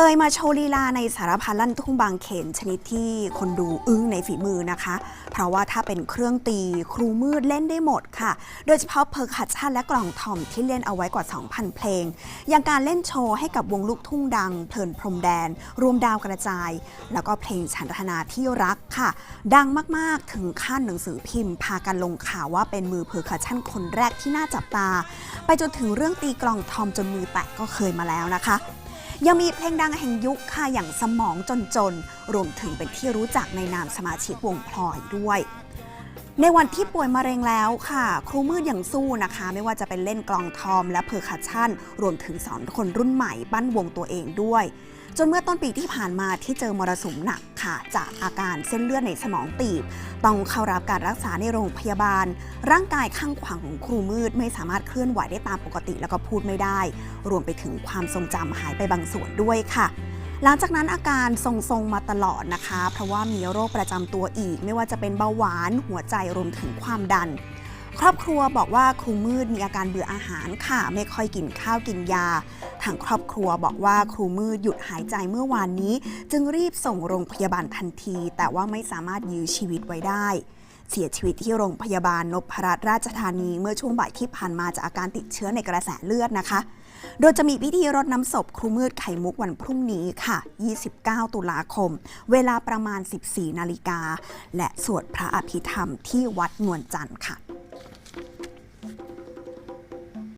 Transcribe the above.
คยมาโชว์ลีลาในสารพัดลั่นทุ่งบางเขนชนิดที่คนดูอึ้งในฝีมือนะคะ เพราะว่าถ้าเป็นเครื่องตีครูมืดเล่นได้หมดค่ะ โดยเฉพาะเพอร์คัชชันและกล่องทอมที่เล่นเอาไว้กว่า 2,000 เพลง อย่างการเล่นโชว์ให้กับวงลูกทุ่งดัง เพลินพรมแดน รวมดาวกระจาย แล้วก็เพลงฉันทนาที่รักค่ะ ดังมากๆถึงขั้นหนังสือพิมพ์ พากันลงข่าวว่าเป็นมือเพอร์คัชชันคนแรกที่น่าจับตา ไปจนถึงเรื่องตีกลองทอมจนมือแตกก็เคยมาแล้วนะคะ ยังมีเพลงดังแห่งยุคค่ะอย่างสมองจนจน รวมถึงเป็นที่รู้จักในนามสมาชิกวงพลอยด้วย ในวันที่ป่วยมะเร็งแล้วค่ะ ครูมืดอย่างสู้นะคะ ไม่ว่าจะเป็นเล่นกลองทอมและเพอร์คัชชันรวมถึงสอนคนรุ่นใหม่ปั้นวงตัวเองด้วย จนเมื่อต้นปีที่ผ่านมาที่เจอมรสุมหนักค่ะจากอาการเส้นเลือดในสมองตีบ ต้องเข้ารับการรักษาในโรงพยาบาล ร่างกายข้างขวาของครูมืดไม่สามารถเคลื่อนไหวได้ตามปกติแล้วก็พูดไม่ได้ รวมไปถึงความทรงจำหายไปบางส่วนด้วยค่ะหลังจากนั้นอาการทรงๆมาตลอดนะคะ เพราะว่ามีโรคประจำตัวอีก ไม่ว่าจะเป็นเบาหวาน หัวใจรวมถึงความดัน ครอบครัวบอกว่าครูมืดมีอาการเบื่ออาหารค่ะ ไม่ค่อยกินข้าวกินยา ทางครอบครัวบอกว่าครูมืดหยุดหายใจเมื่อวานนี้ จึงรีบส่งโรงพยาบาลทันที แต่ว่าไม่สามารถยื้อชีวิตไว้ได้ เสียชีวิตที่โรงพยาบาลนพรัตน์ราชธานีเมื่อช่วงบ่ายที่ผ่านมาจากอาการติดเชื้อในกระแสเลือดนะคะ โดยจะมีพิธีรดน้ำศพครูมืดไข่มุกวันพรุ่งนี้ค่ะ 29 ตุลาคม เวลาประมาณ 14 นาฬิกา และสวดพระอภิธรรมที่วัดนวลจันทร์ค่ะ